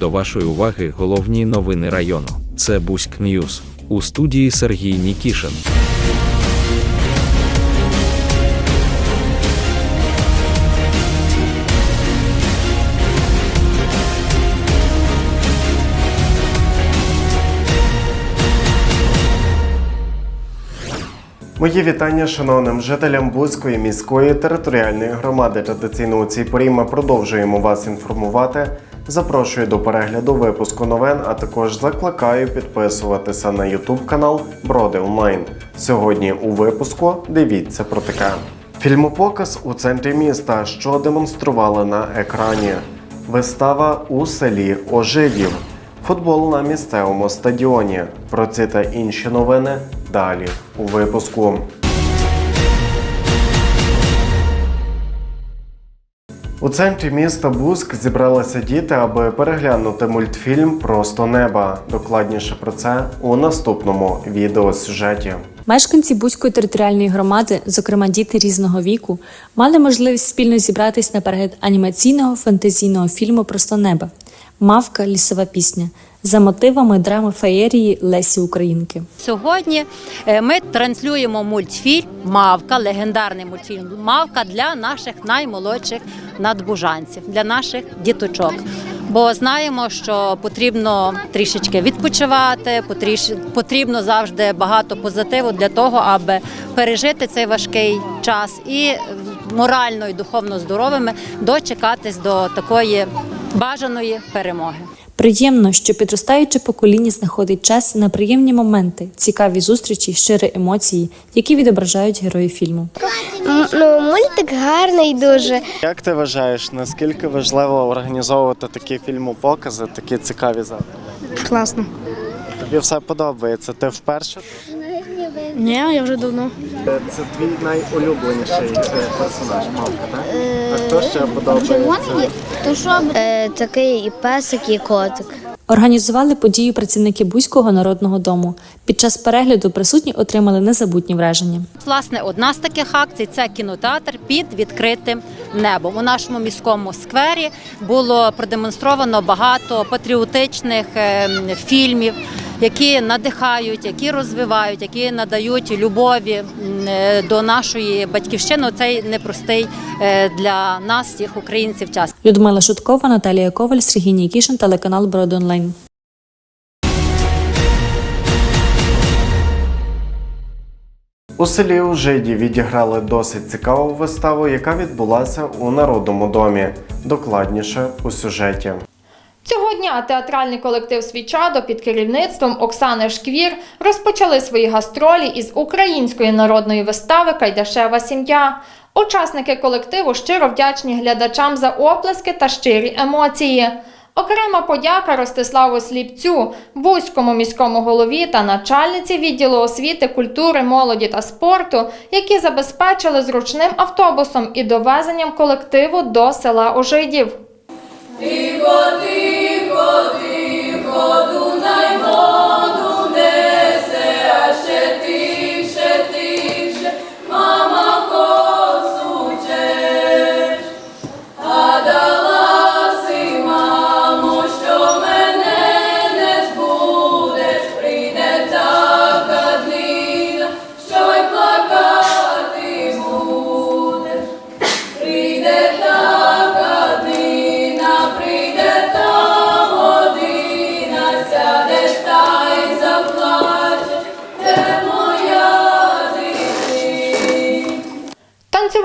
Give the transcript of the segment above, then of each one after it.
до вашої уваги головні новини району. Це Буськ Ньюз у студії Сергій Нікішин. Мої вітання шановним жителям Бузької міської територіальної громади. Традиційно у цій порі ми продовжуємо вас інформувати. Запрошую до перегляду випуску новин, а також закликаю підписуватися на YouTube канал Броди Онлайн. Сьогодні у випуску дивіться про таке. Фільмопоказ у центрі міста, що демонстрували на екрані. Вистава у селі Ожидів. Футбол на місцевому стадіоні. Про ці та інші новини далі у випуску. У центрі міста Буск зібралися діти, аби переглянути мультфільм Просто неба. Докладніше про це у наступному відеосюжеті. Мешканці Бузької територіальної громади, зокрема діти різного віку, мали можливість спільно зібратись на перегляд анімаційного фантазійного фільму Просто неба Мавка лісова пісня за мотивами драми феєрії Лесі Українки. Сьогодні е, ми транслюємо мультфільм Мавка, легендарний мультфільм Мавка для наших наймолодших надбужанців, для наших діточок. Бо знаємо, що потрібно трішечки відпочивати, потрібно завжди багато позитиву для того, аби пережити цей важкий час і морально і духовно здоровими дочекатись до такої бажаної перемоги. Приємно, що підростаюче покоління знаходить час на приємні моменти, цікаві зустрічі, щирі емоції, які відображають герої фільму. Ну, мультик гарний дуже. Як ти вважаєш, наскільки важливо організовувати такі фільмопокази, такі цікаві заходи? Класно. Тобі все подобається. Ти вперше? Ні, я вже давно. Це твій найулюбленіший е, персонаж, мавка, так? А хто ще подобається? Е, такий і песик, і котик. Організували подію працівники Бузького народного дому. Під час перегляду присутні отримали незабутні враження. Власне, одна з таких акцій це кінотеатр під відкритим небом. У нашому міському сквері було продемонстровано багато патріотичних е, фільмів, які надихають, які розвивають, які надають любові е, до нашої батьківщини. Цей непростий е, для нас, всіх українців, час. Людмила Шуткова, Наталія Коваль, Сергій Нікішин, телеканал Брод Онлайн. У селі Ужиді відіграли досить цікаву виставу, яка відбулася у Народному домі. Докладніше у сюжеті. Цього дня театральний колектив Свічадо під керівництвом Оксани Шквір розпочали свої гастролі із української народної вистави Кайдашева сім'я. Учасники колективу щиро вдячні глядачам за оплески та щирі емоції. Окрема подяка Ростиславу Сліпцю, Бузькому міському голові та начальниці відділу освіти, культури, молоді та спорту, які забезпечили зручним автобусом і довезенням колективу до села Ожидів тихо, тихо, Дунай, Бог.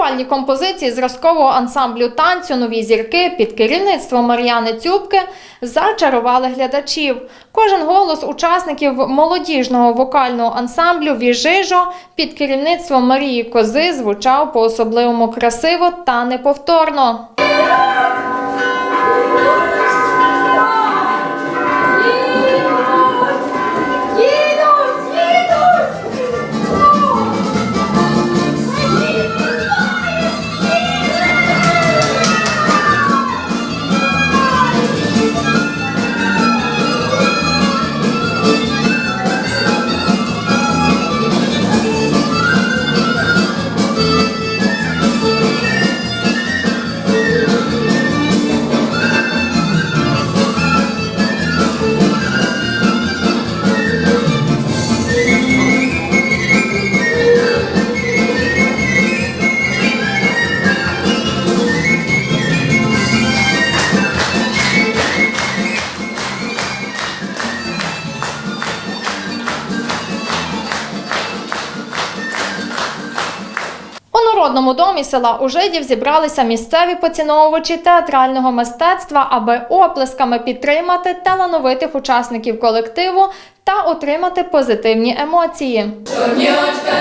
Танцювальні композиції зразкового ансамблю танцю Нові зірки під керівництвом Мар'яни Цюбки зачарували глядачів. Кожен голос учасників молодіжного вокального ансамблю Віжижо під керівництвом Марії Кози звучав по-особливому красиво та неповторно. Села Ужидів зібралися місцеві поціновувачі театрального мистецтва, аби оплесками підтримати талановитих учасників колективу та отримати позитивні емоції. Поберемося,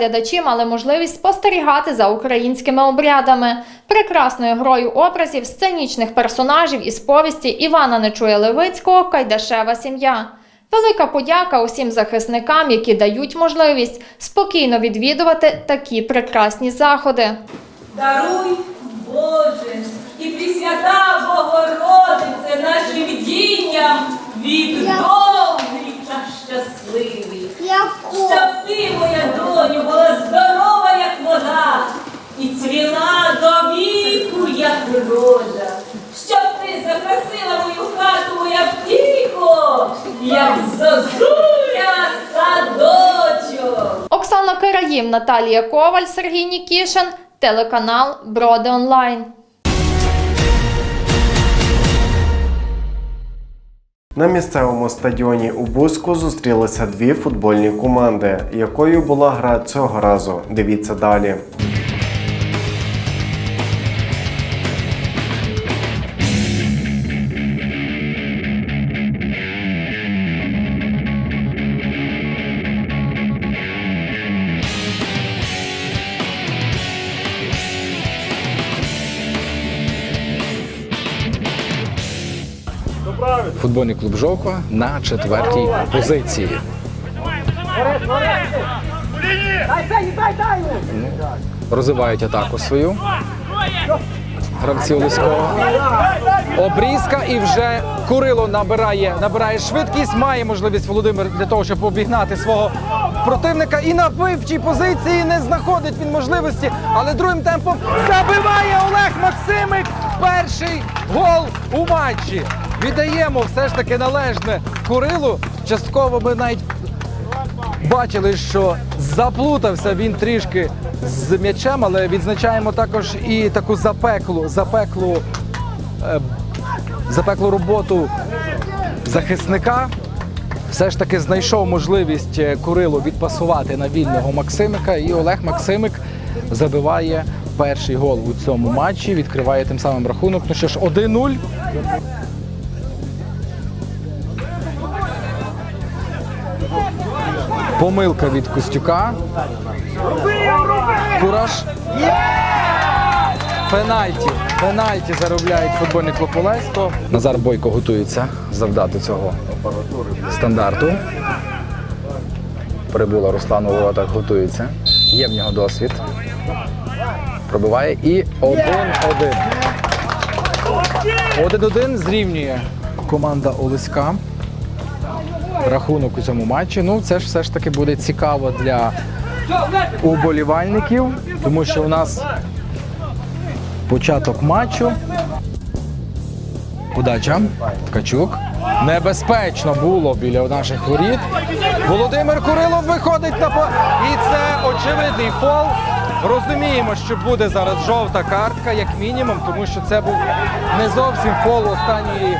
глядачі мали можливість спостерігати за українськими обрядами, прекрасною грою образів сценічних персонажів із повісті Івана Нечуя Левицького Кайдашева сім'я. Велика подяка усім захисникам, які дають можливість спокійно відвідувати такі прекрасні заходи. Даруй, Боже, і Пресвята Богородице нашим видінням вік довгий та щасливий. Щоб ти, моя доню, була здорова, як вода, і цвіла до віку, як рожа. Щоб ти закрасила мою хату, моя птіко, як зозуля садочок. Оксана Наталія Коваль, Сергій Нікішин, телеканал Броди Онлайн. На місцевому стадіоні у Бузьку зустрілися дві футбольні команди. Якою була гра цього разу? Дивіться далі. Футбольний клуб Жовква на четвертій позиції. Розвивають атаку свою. Гравці Олеського. Обрізка і вже Курило набирає, набирає швидкість. Має можливість Володимир для того, щоб обігнати свого противника. І на вивчій позиції не знаходить він можливості, але другим темпом забиває Олег Максимик. Перший гол у матчі. Віддаємо все ж таки належне Курилу. Частково ми навіть бачили, що заплутався він трішки з м'ячем, але відзначаємо також і таку запеклу, запеклу, е, запеклу роботу захисника. Все ж таки знайшов можливість е, Курилу відпасувати на вільного Максимика, і Олег Максимик забиває перший гол у цьому матчі, відкриває тим самим рахунок. Ну що ж, 1-0. Помилка від Костюка. Кураж. Пенальті. Пенальті заробляють футбольний клуб. Назар Бойко готується завдати цього стандарту. Прибула Руслан Волотак готується. Є в нього досвід. Пробиває і 1-1. 1-1 зрівнює команда Олеська рахунок у цьому матчі. Ну, це ж все ж таки буде цікаво для уболівальників, тому що у нас початок матчу. Удача. Ткачук. Небезпечно було біля наших воріт. Володимир Курилов виходить на по. І це очевидний фол. Розуміємо, що буде зараз жовта картка, як мінімум, тому що це був не зовсім фол останньої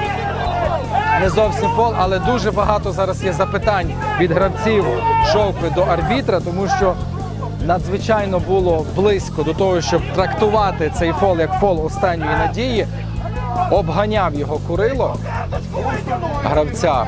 не зовсім фол, але дуже багато зараз є запитань від гравців шовки до арбітра, тому що надзвичайно було близько до того, щоб трактувати цей фол як фол останньої надії. Обганяв його Курило, гравця.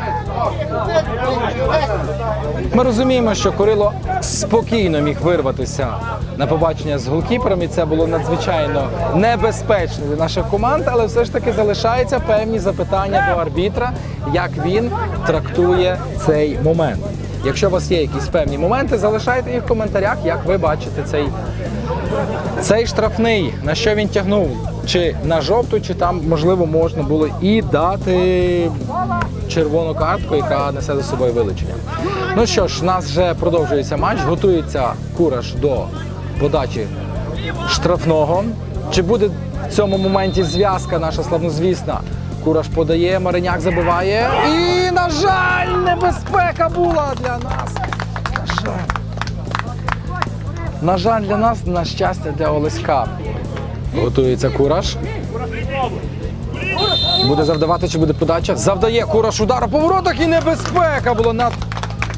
Ми розуміємо, що Курило спокійно міг вирватися на побачення з голкіпером, і це було надзвичайно небезпечно для наших команд, але все ж таки залишаються певні запитання до арбітра, як він трактує цей момент. Якщо у вас є якісь певні моменти, залишайте їх в коментарях, як ви бачите цей, цей штрафний, на що він тягнув. Чи на жовту, чи там, можливо, можна було і дати червону картку, яка несе за собою вилучення. Ну що ж, у нас вже продовжується матч, готується кураж до подачі штрафного. Чи буде в цьому моменті зв'язка наша славнозвісна? Кураж подає, Мариняк забиває. І, на жаль, небезпека була для нас. На жаль. Для нас, на щастя, для Олеська. Готується кураж. Буде завдавати чи буде подача? Завдає кураж удару по воротах і небезпека було на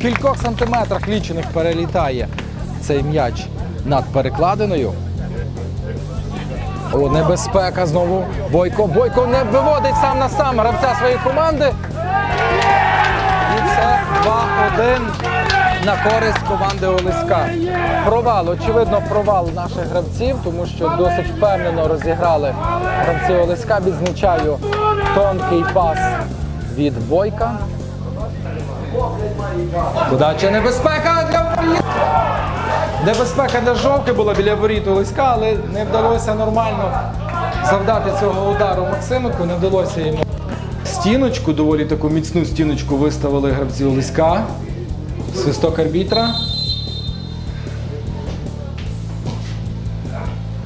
кількох сантиметрах лічених перелітає цей м'яч над перекладиною. О, небезпека знову. Бойко. Бойко не виводить сам на сам гравця своєї команди. І це 2-1 на користь команди Олеська. Провал, очевидно, провал наших гравців, тому що досить впевнено розіграли гравці Олеська. Відзначаю тонкий пас від Бойка. Подача небезпека для. Небезпека для жовки була біля воріт Олеська, але не вдалося нормально завдати цього удару Максимику. Не вдалося йому. Стіночку, доволі таку міцну стіночку виставили гравці Олеська. Свисток арбітра.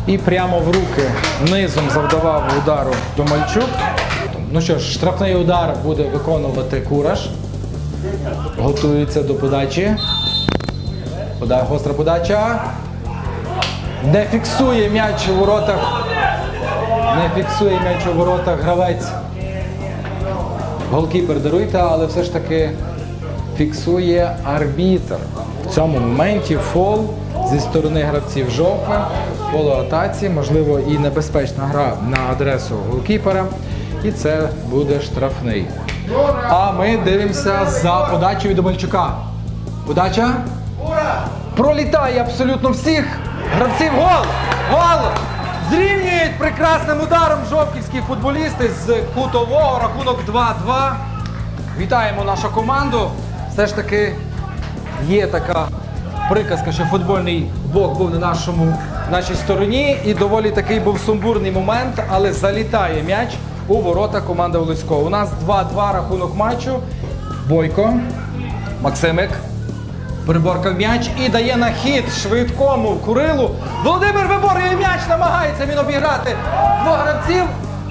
І прямо в руки низом завдавав удару Домальчук. Ну що ж, штрафний удар буде виконувати Кураш. Готується до подачі. Пода- Гостра подача. Не фіксує м'яч у воротах. Не фіксує м'яч у воротах гравець. Голкіпер даруйте, але все ж таки фіксує арбітр. В цьому моменті фол зі сторони гравців жовтви, полуатаці, можливо, і небезпечна гра на адресу голкіпера. І це буде штрафний. А ми дивимося за подачею від Обальчука. Подача. Пролітає абсолютно всіх. Гравців гол! Гол! Зрівнюють прекрасним ударом жовківські футболісти з кутового рахунок 2-2. Вітаємо нашу команду. Все ж таки є така приказка, що футбольний бок був на нашому нашій стороні. І доволі такий був сумбурний момент, але залітає м'яч у ворота команди Олеського. У нас 2-2 рахунок матчу. Бойко, Максимик. Приборкав м'яч і дає на хід швидкому Курилу. Володимир виборює м'яч, намагається він обіграти двох гравців.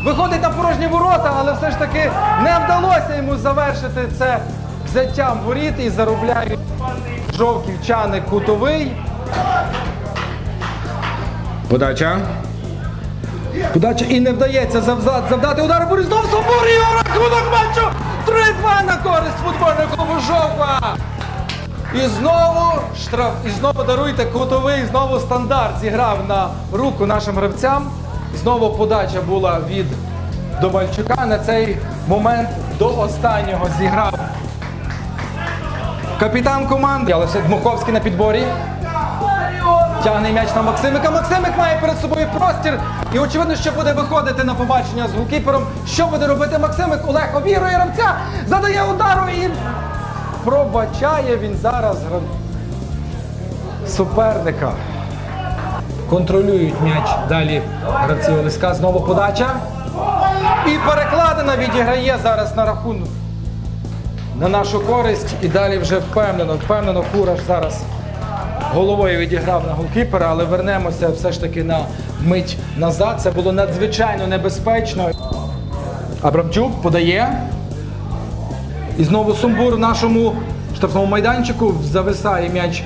Виходить на порожні ворота, але все ж таки не вдалося йому завершити це взяттям воріт і заробляють жовківчани кутовий. Подача. Подача і не вдається завзад завдати удар Борис знов Соборів. Рахунок матчу 3-2 на користь футбольного клубу Жовква. І знову штраф, і знову даруйте кутовий, знову стандарт зіграв на руку нашим гравцям. Знову подача була від Домальчука. На цей момент до останнього зіграв капітан команди. Але все Дмуховський на підборі. Тягне м'яч на Максимика. Максимик має перед собою простір. І очевидно, що буде виходити на побачення з голкіпером. Що буде робити Максимик? Олег обігрує гравця, задає удару і пробачає він зараз суперника. Контролюють м'яч далі гравці Олеська. Знову подача. І перекладина відіграє зараз на рахунок на нашу користь. І далі вже впевнено, впевнено, Кураш зараз головою відіграв на голкіпера, але вернемося все ж таки на мить назад. Це було надзвичайно небезпечно. Абрамчук подає. І знову сумбур в нашому штрафному майданчику зависає м'яч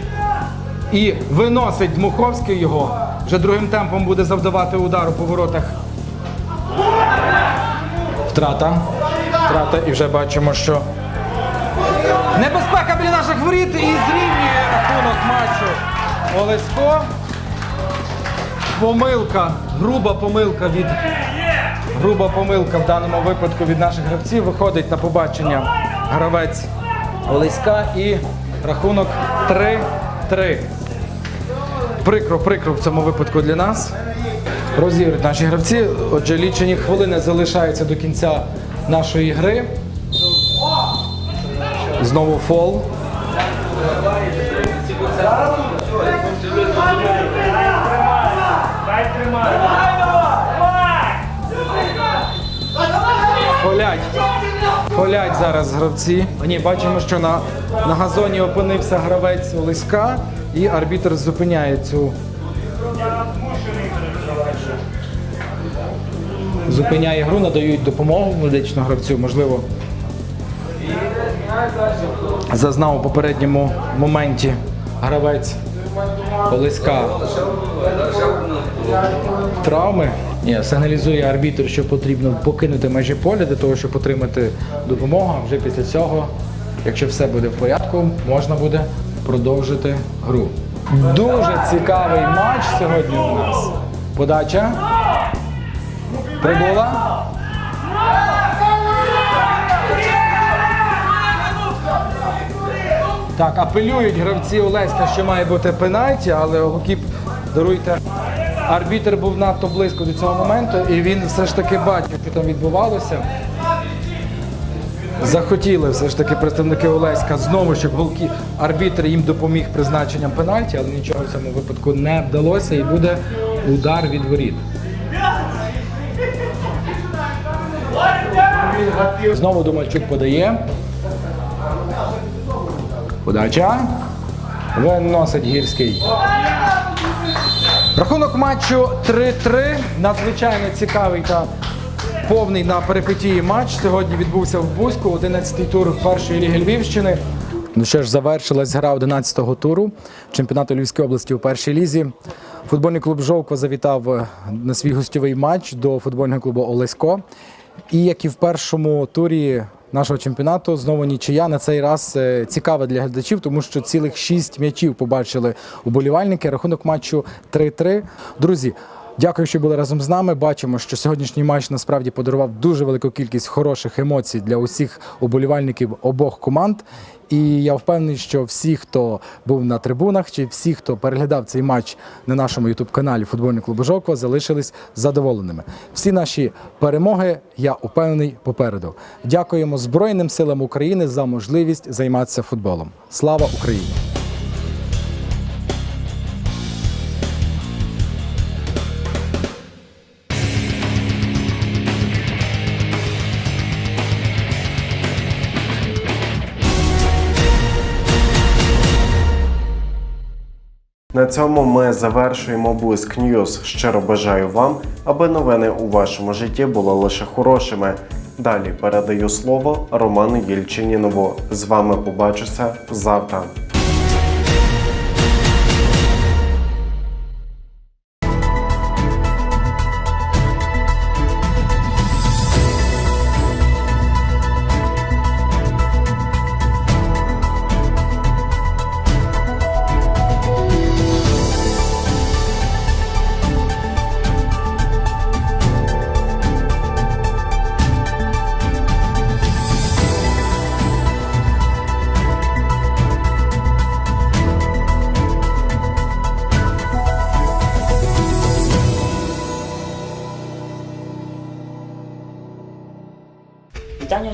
і виносить Дмуховський його. Вже другим темпом буде завдавати удару по воротах. Втрата. Втрата. І вже бачимо, що небезпека біля наших воріт і зрівнює рахунок матчу. Олесько. Помилка, груба помилка від груба помилка в даному випадку від наших гравців. Виходить на побачення гравець Олеська і рахунок 3-3. Прикро, прикро в цьому випадку для нас. Розіграють наші гравці. Отже, лічені хвилини залишаються до кінця нашої гри. Знову фол. Фолять. Фолять зараз гравці. Ні, бачимо, що на, на газоні опинився гравець Олеська і арбітр зупиняє цю. Зупиняє гру, надають допомогу медичну гравцю, можливо. Зазнав у попередньому моменті гравець Олеська травми. Ні, сигналізує арбітр, що потрібно покинути межі поля для того, щоб отримати допомогу. Вже після цього, якщо все буде в порядку, можна буде продовжити гру. Дуже цікавий матч сьогодні у нас. Подача. Прибула. Так, апелюють гравці Олеська, що має бути пенальті, але Голкіп, даруйте, арбітр був надто близько до цього моменту, і він все ж таки бачив, що там відбувалося. Захотіли все ж таки представники Олеська знову, щоб голкі арбітр їм допоміг призначенням пенальті, але нічого в цьому випадку не вдалося і буде удар від воріт. Знову Думальчук подає. Подача. Виносить гірський. Рахунок матчу 3-3. Надзвичайно цікавий та повний на перипетії матч. Сьогодні відбувся в Бузьку, 11-й тур першої ліги Львівщини. Ну що ж, завершилась гра 11-го туру чемпіонату Львівської області у першій лізі. Футбольний клуб Жовко завітав е, на свій гостьовий матч до футбольного клубу Олесько. І як і в першому турі нашого чемпіонату, знову нічия на цей раз цікаве цікава для глядачів, тому що цілих шість м'ячів побачили уболівальники. Рахунок матчу 3-3. Друзі. Дякую, що були разом з нами. Бачимо, що сьогоднішній матч насправді подарував дуже велику кількість хороших емоцій для усіх уболівальників обох команд. І я впевнений, що всі, хто був на трибунах, чи всі, хто переглядав цей матч на нашому ютуб-каналі Футбольний клуб Жовква, залишились задоволеними. Всі наші перемоги, я упевнений, попереду. Дякуємо Збройним силам України за можливість займатися футболом. Слава Україні! На цьому ми завершуємо Блиск Ньюз. Щиро бажаю вам, аби новини у вашому житті були лише хорошими. Далі передаю слово Роману Єльчинінову. З вами побачуся завтра.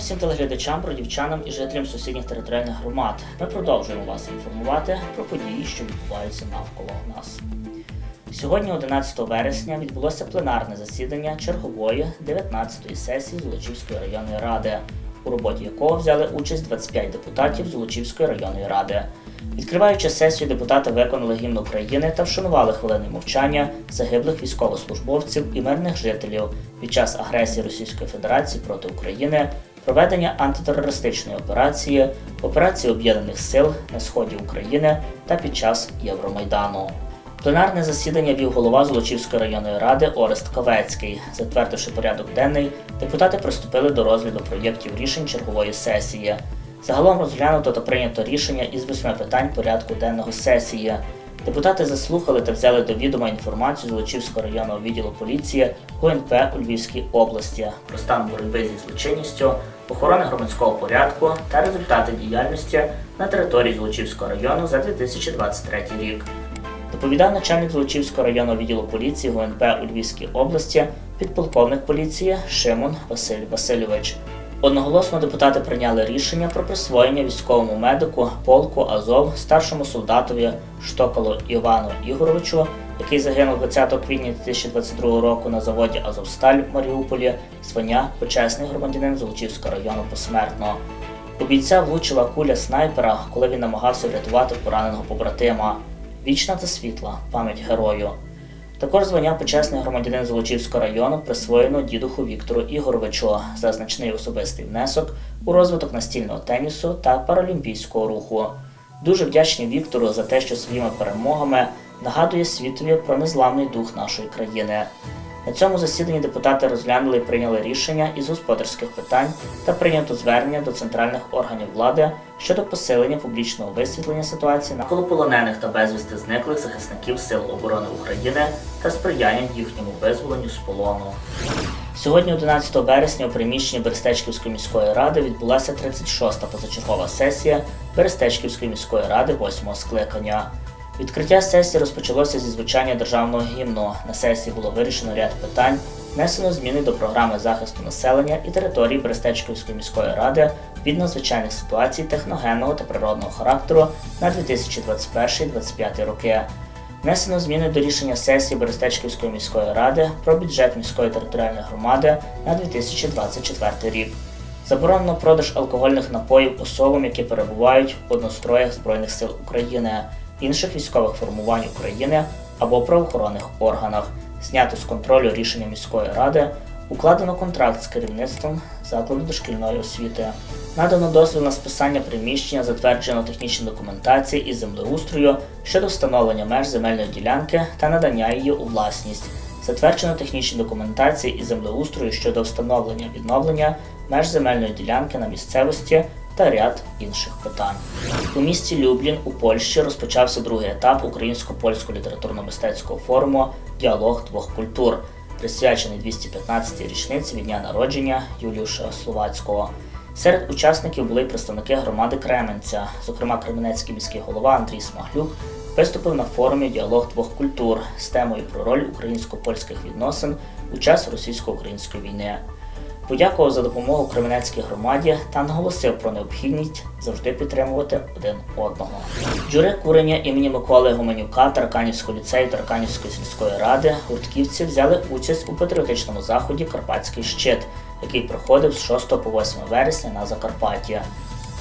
Усім телеглядачам, бродівчанам і жителям сусідніх територіальних громад. Ми продовжуємо вас інформувати про події, що відбуваються навколо нас. Сьогодні, 11 вересня, відбулося пленарне засідання чергової 19-ї сесії Золочівської районної ради, у роботі якого взяли участь 25 депутатів Золочівської районної ради. Відкриваючи сесію, депутати виконали гімн України та вшанували хвилиною мовчання загиблих військовослужбовців і мирних жителів під час агресії Російської Федерації проти України, проведення антитерористичної операції, операції Об'єднаних сил на сході України та під час Євромайдану. Пленарне засідання вів голова Золочівської районної ради Орест Ковецький. Затвердивши порядок денний, депутати приступили до розгляду проєктів рішень чергової сесії. Загалом розглянуто та прийнято рішення із восьми питань порядку денного сесії. Депутати заслухали та взяли до відома інформацію Золочівського районного відділу поліції ГУНП у Львівській області про стан боротьби зі злочинністю, охорони громадського порядку та результати діяльності на території Золочівського району за 2023 рік. Доповідав начальник Золочівського районного відділу поліції ГУНП у Львівській області, підполковник поліції Шимон Василь Васильович. Одноголосно депутати прийняли рішення про присвоєння військовому медику полку Азов старшому солдатові Штоколу Івану Ігоровичу, який загинув 20 квітня 2022 року на заводі Азовсталь в Маріуполі, звання почесний громадянин Золочівського району посмертно. У бійця влучила куля снайпера, коли він намагався врятувати пораненого побратима. Вічна та світла пам'ять герою. Також звання почесний громадянин Золочівського району присвоєно дідуху Віктору Ігоровичу за значний особистий внесок у розвиток настільного тенісу та паралімпійського руху. Дуже вдячні Віктору за те, що своїми перемогами нагадує світові про незламний дух нашої країни. На цьому засіданні депутати розглянули і прийняли рішення із господарських питань та прийнято звернення до центральних органів влади щодо посилення публічного висвітлення ситуації навколо полонених та безвісти зниклих захисників Сил оборони України та сприяння їхньому визволенню з полону. Сьогодні, 11 вересня, у приміщенні Берестечківської міської ради відбулася 36-та позачергова сесія Берестечківської міської ради 8-го скликання. Відкриття сесії розпочалося зі звучання державного гімну. На сесії було вирішено ряд питань, внесено зміни до програми захисту населення і території Берестечківської міської ради від надзвичайних ситуацій техногенного та природного характеру на 2021-2025 роки. Внесено зміни до рішення сесії Берестечківської міської ради про бюджет міської територіальної громади на 2024 рік. Заборонено продаж алкогольних напоїв особам, які перебувають в одностроях Збройних сил України, інших військових формувань України або правоохоронних органах. Знято з контролю рішення міської ради, укладено контракт з керівництвом закладу дошкільної освіти. Надано дозвіл на списання приміщення, затверджено технічні документації і землеустрою щодо встановлення меж земельної ділянки та надання її у власність. Затверджено технічні документації і землеустрою щодо встановлення відновлення меж земельної ділянки на місцевості та ряд інших питань. У місті Люблін у Польщі розпочався другий етап українсько-польського літературно-мистецького форуму Діалог двох культур, присвячений 215-й річниці від дня народження Юліуша Словацького. Серед учасників були представники громади Кременця, зокрема Кременецький міський голова Андрій Смаглюк виступив на форумі Діалог двох культур з темою про роль українсько-польських відносин у час російсько-української війни. Подякував за допомогу Кременецькій громаді та наголосив про необхідність завжди підтримувати один одного. Джури курення імені Миколи Гуменюка Тарканівського ліцею Тарканівської сільської ради гуртківці взяли участь у патріотичному заході Карпатський щит, який проходив з 6 по 8 вересня на Закарпатті.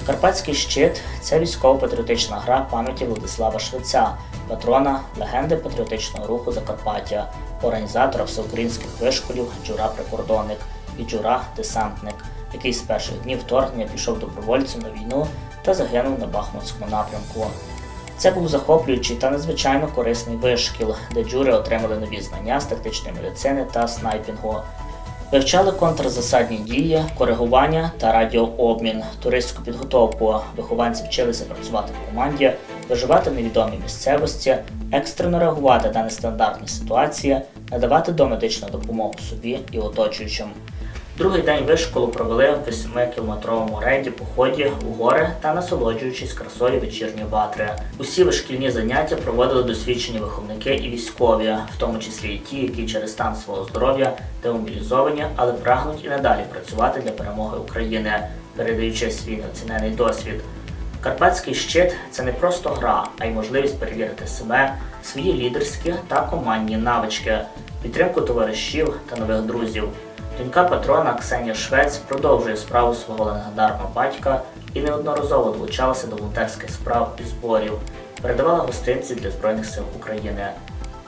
Карпатський щит це військово-патріотична гра пам'яті Владислава Швеця, патрона легенди патріотичного руху Закарпаття, організатора всеукраїнських вишколів Джура Прикордонник і Джура Десантник, який з перших днів вторгнення пішов добровольцем на війну та загинув на Бахмутському напрямку. Це був захоплюючий та надзвичайно корисний вишкіл, де джури отримали нові знання з тактичної медицини та снайпінгу. Вивчали контрзасадні дії, коригування та радіообмін, туристську підготовку. Вихованці вчилися працювати в команді, виживати в невідомій місцевості, екстрено реагувати на нестандартні ситуації, надавати домедичну допомогу собі і оточуючим. Другий день вишколу провели в 8-кілометровому рейді поході у гори та насолоджуючись красою вечірньої ватри. Усі вишкільні заняття проводили досвідчені виховники і військові, в тому числі і ті, які через стан свого здоров'я демобілізовані, але прагнуть і надалі працювати для перемоги України, передаючи свій неоцінений досвід. Карпатський щит це не просто гра, а й можливість перевірити себе, свої лідерські та командні навички, підтримку товаришів та нових друзів. Донька патрона Ксенія Швець продовжує справу свого легендарного батька і неодноразово долучалася до волонтерських справ і зборів, передавала гостинці для Збройних сил України.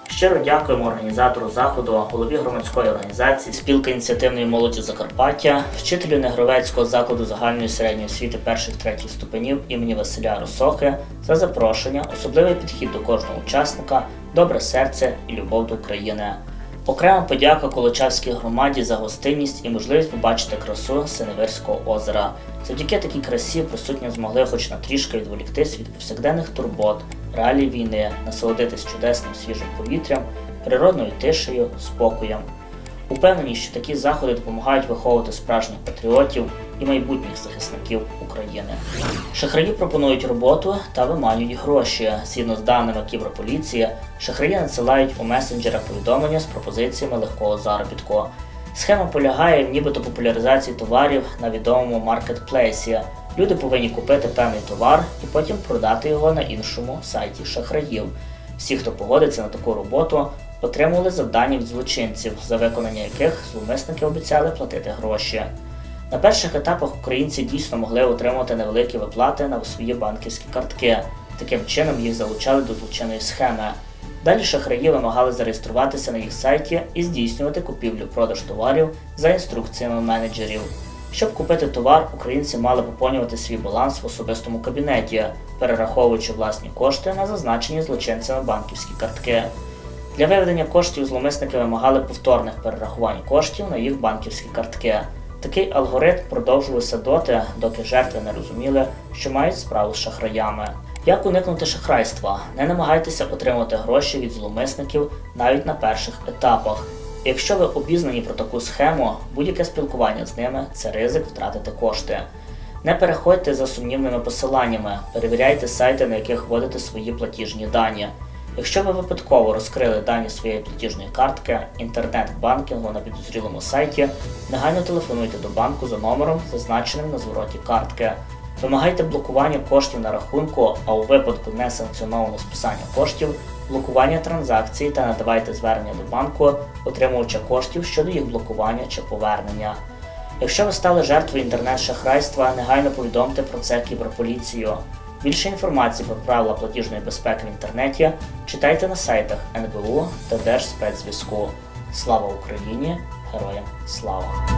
Щиро дякуємо організатору заходу, голові громадської організації Спілка ініціативної молоді Закарпаття, вчителю Негровецького закладу загальної середньої освіти перших третіх ступенів імені Василя Росохи за запрошення, особливий підхід до кожного учасника, добре серце і любов до України. Окрема подяка Колочавській громаді за гостинність і можливість побачити красу Синевирського озера. Завдяки такій красі присутні змогли хоч на трішки відволіктись від повсякденних турбот, реалій війни, насолодитись чудесним свіжим повітрям, природною тишею, спокоєм. Упевнені, що такі заходи допомагають виховувати справжніх патріотів і майбутніх захисників України. Шахраї пропонують роботу та виманюють гроші. Згідно з даними Кіберполіції, шахраї надсилають у месенджерах повідомлення з пропозиціями легкого заробітку. Схема полягає в нібито популяризації товарів на відомому маркетплейсі. Люди повинні купити певний товар і потім продати його на іншому сайті шахраїв. Всі, хто погодиться на таку роботу, отримували завдання від злочинців, за виконання яких зловмисники обіцяли платити гроші. На перших етапах українці дійсно могли отримувати невеликі виплати на свої банківські картки. Таким чином їх залучали до злочинної схеми. Далі шахраї вимагали зареєструватися на їх сайті і здійснювати купівлю-продаж товарів за інструкціями менеджерів. Щоб купити товар, українці мали поповнювати свій баланс в особистому кабінеті, перераховуючи власні кошти на зазначені злочинцями банківські картки. Для виведення коштів зловмисники вимагали повторних перерахувань коштів на їх банківські картки. Такий алгоритм продовжувався доти, доки жертви не розуміли, що мають справу з шахраями. Як уникнути шахрайства? Не намагайтеся отримати гроші від зловмисників навіть на перших етапах. Якщо ви обізнані про таку схему, будь-яке спілкування з ними це ризик втратити кошти. Не переходьте за сумнівними посиланнями, перевіряйте сайти, на яких вводите свої платіжні дані. Якщо ви випадково розкрили дані своєї платіжної картки, інтернет-банкінгу на підозрілому сайті, негайно телефонуйте до банку за номером, зазначеним на звороті картки. Вимагайте блокування коштів на рахунку, а у випадку несанкціонованого списання коштів блокування транзакцій та надавайте звернення до банку, отримувача коштів щодо їх блокування чи повернення. Якщо ви стали жертвою інтернет-шахрайства, негайно повідомте про це кіберполіцію. Більше інформації про правила платіжної безпеки в інтернеті читайте на сайтах НБУ та Держспецзв'язку. Слава Україні! Героям слава!